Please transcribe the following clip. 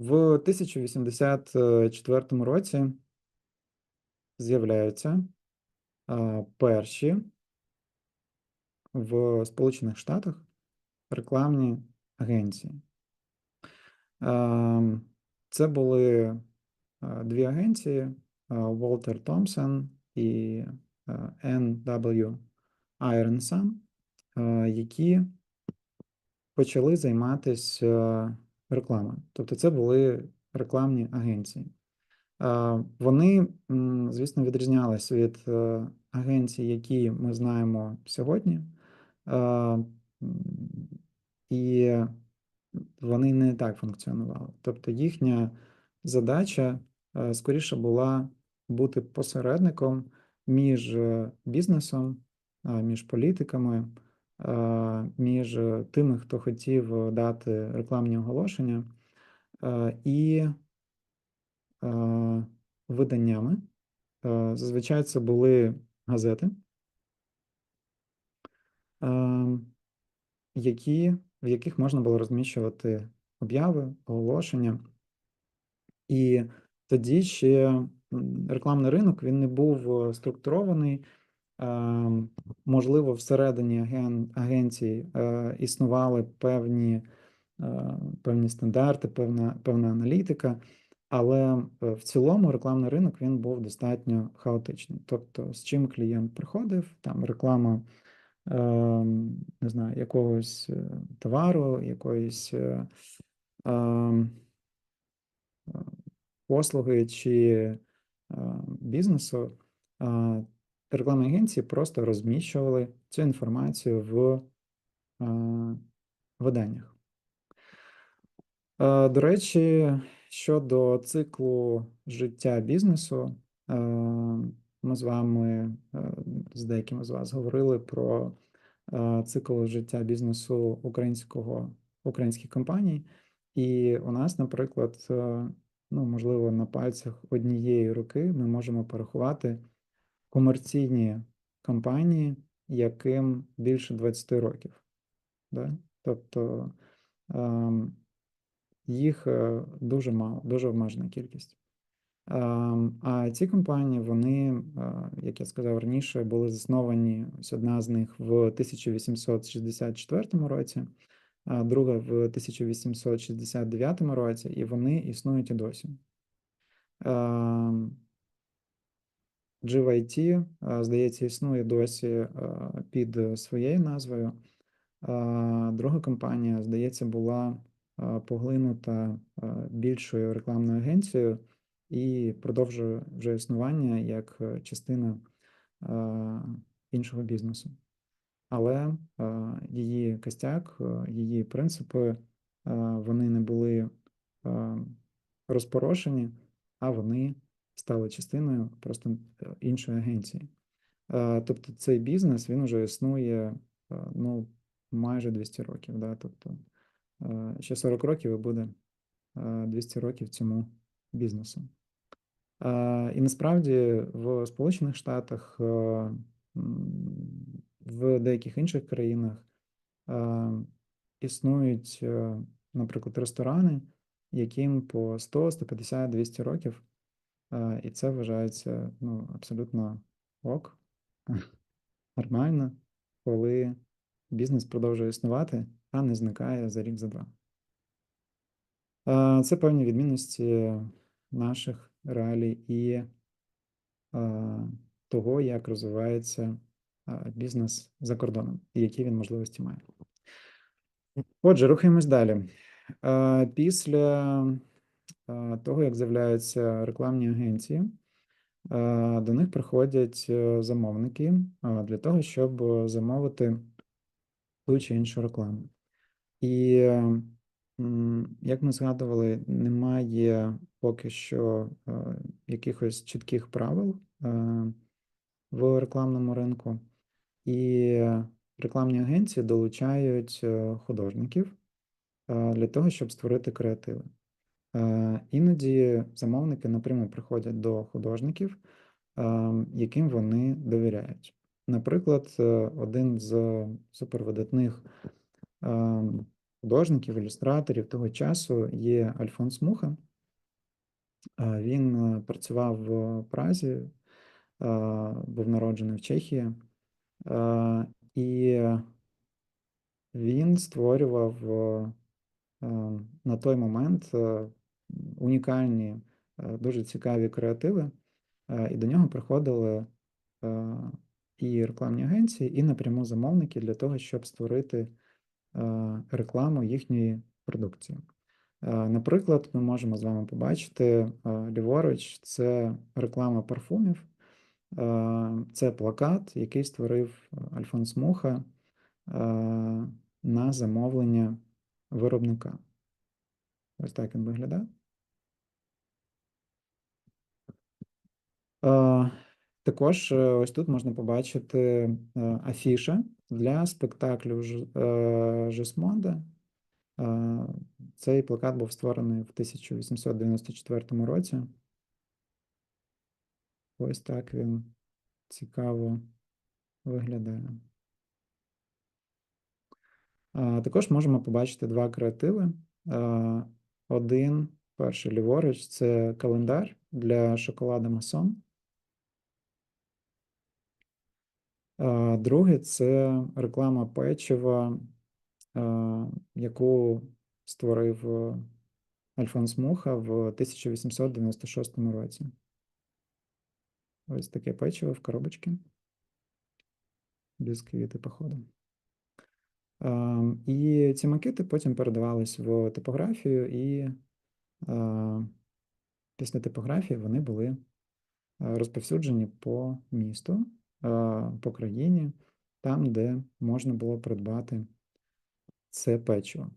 В 1084 році з'являються а, перші в Сполучених Штатах рекламні агенції. Ем, Це були дві агенції Волтер Томпсон і Н.В. Ironson, які почали займатися рекламою. Тобто це були рекламні агенції. Е, Вони, звісно, відрізнялись від е, агенцій, які ми знаємо сьогодні. Е, І вони не так функціонували. Тобто їхня задача скоріше була бути посередником між бізнесом, між політиками, між е, тими, хто хотів дати рекламні оголошення, е, і е, виданнями. Зазвичай це були газети, які, в яких можна було розміщувати обяви, оголошення. І тоді ще рекламний ринок він не був структурований. Е, Можливо, всередині аген, агенцій е, існували певні, е, певні стандарти, певна, певна аналітика, але в цілому рекламний ринок він був достатньо хаотичний. Тобто, з чим клієнт приходив, там реклама не знаю, якогось товару, якоїсь послуги чи бізнесу, рекламні агенції просто розміщували цю інформацію в е, виданнях. Е, До речі, щодо циклу життя бізнесу, е, ми з вами е, з деякими з вас говорили про е, цикл життя бізнесу українського українських компаній. І у нас, наприклад, е, ну, можливо, на пальцях однієї руки ми можемо порахувати комерційні компанії, яким більше 20 років. Да? Тобто ем, їх е, дуже мало, дуже обмежена кількість. Ем, А ці компанії, вони, е, як я сказав раніше, були засновані. Ось одна з них в 1864 році, а друга в 1869 році, і вони існують і досі. GYT, здається, існує досі під своєю назвою. Друга компанія, здається, була поглинута більшою рекламною агенцією і продовжує вже існування як е, частина іншого бізнесу. Але її костяк, е, її принципи, вони не були розпорошені, а вони стали частиною просто е, іншої агенції. Е, Тобто цей бізнес він вже існує е, ну, майже 200 років. Да? Тобто ще 40 років і буде е, 200 років цьому бізнесу. І насправді в Сполучених Штатах, в деяких інших країнах існують, наприклад, ресторани, яким по 100, 150, 200 років, і це вважається ну, абсолютно ок, нормально, коли бізнес продовжує існувати, а не зникає за рік, за два. Е, Це певні відмінності наших реалій і е, того, як розвивається е, бізнес за кордоном і які він можливості має. Отже, рухаємось далі. Е, Після е, того, як з'являються рекламні агенції, е, до них приходять е, замовники е, для того, щоб е, замовити ту чи іншу рекламу. І, е, як ми згадували, немає поки що е, якихось чітких правил е, в рекламному ринку. І рекламні агенції долучають е, художників е, для того, щоб створити креативи. Е, Іноді замовники напряму приходять до художників, е, яким вони довіряють. Наприклад, е, один з супервидатних е, художників, ілюстраторів того часу є Альфонс Муха. Е, Він працював в Празі, був народжений в Чехії, і він створював е, е, на той момент унікальні, е, дуже цікаві креативи, е, і до нього приходили е, і рекламні агенції, і напряму замовники для того, щоб створити рекламу їхньої продукції. Наприклад, ми можемо з вами побачити ліворуч, це реклама парфумів. Це плакат, який створив Альфонс Муха на замовлення виробника. Ось так він виглядає. Також е, ось тут можна побачити е, афіша для спектаклю Жесмонда. Е, Цей плакат був створений в 1894 році. Ось так він цікаво виглядає. Також можемо побачити два креативи. Один, перший ліворуч, це календар для шоколада Масон. А, Другий це реклама печива, яку створив е, Альфонс Муха в 1896 році. Ось таке печиво в коробочці. Бісквіти, походу. І ці макети потім передавались в типографію, і після типографії вони були розповсюджені по місту, по країні, там, де можна було придбати це печиво.